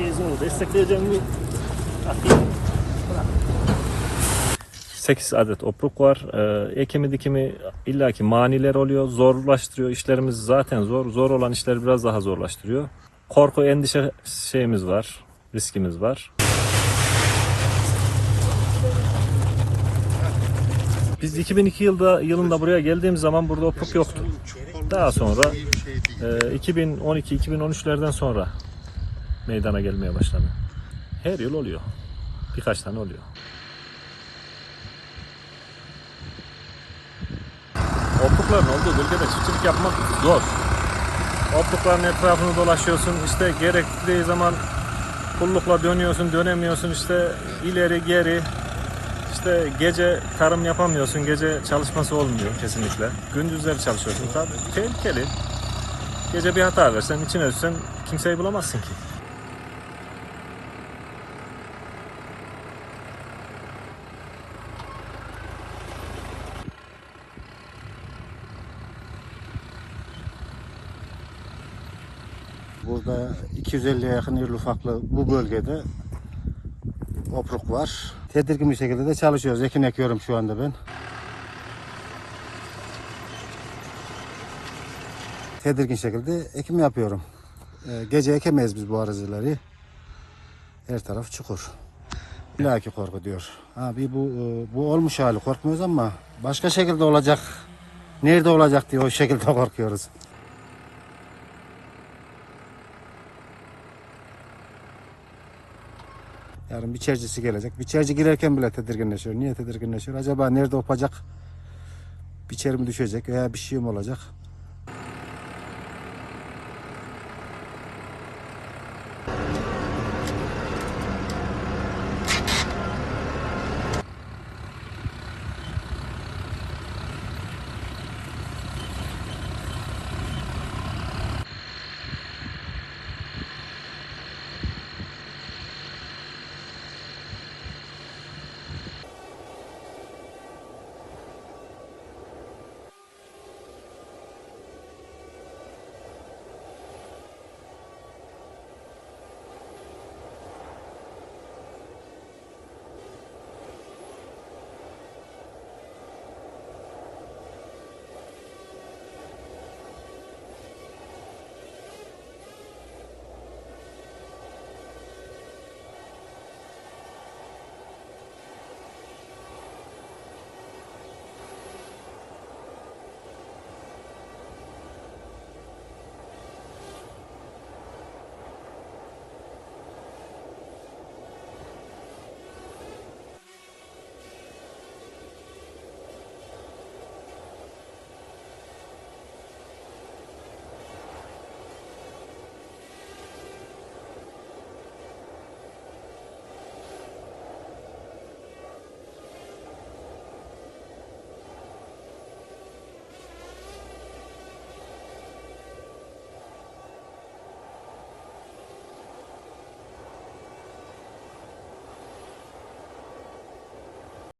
teyzemi destekleyeceğim bir atayım. 8 adet opruk var. Ee, ekimi dikimi illaki maniler oluyor. Zorlaştırıyor. İşlerimiz zaten zor. Zor olan işleri biraz daha zorlaştırıyor. Korku, endişe şeyimiz var. Riskimiz var. Biz 2002 yılda yılında buraya geldiğimiz zaman burada opruk yoktu. Daha sonra e, 2012-2013'lerden sonra meydana gelmeye başladı. Her yıl oluyor. Birkaç tane oluyor. Oprukların olduğu bölgede çiftçilik yapmak zor. Oprukların etrafını dolaşıyorsun. işte gerektiği zaman kullukla dönüyorsun, dönemiyorsun. işte ileri geri. İşte gece tarım yapamıyorsun. Gece çalışması olmuyor kesinlikle. Gündüzleri çalışıyorsun. Tabii tehlikeli. Gece bir hata versen, içine düşsen kimseyi bulamazsın ki. Burada 250'ye yakın irli ufaklı bu bölgede opruk var. Tedirgin bir şekilde de çalışıyoruz. Ekin ekiyorum şu anda ben. Tedirgin şekilde ekim yapıyorum. Ee, gece ekemeyiz biz bu arazileri. Her taraf çukur. İllaki korku diyor. Abi bu e, bu olmuş hali korkmuyoruz ama başka şekilde olacak. Nerede olacak diye o şekilde korkuyoruz. Yarın biçercisi gelecek. Biçerci girerken bile tedirginleşiyor. Niye tedirginleşiyor? Acaba nerede opacak? Biçer mi düşecek veya bir şey mi olacak?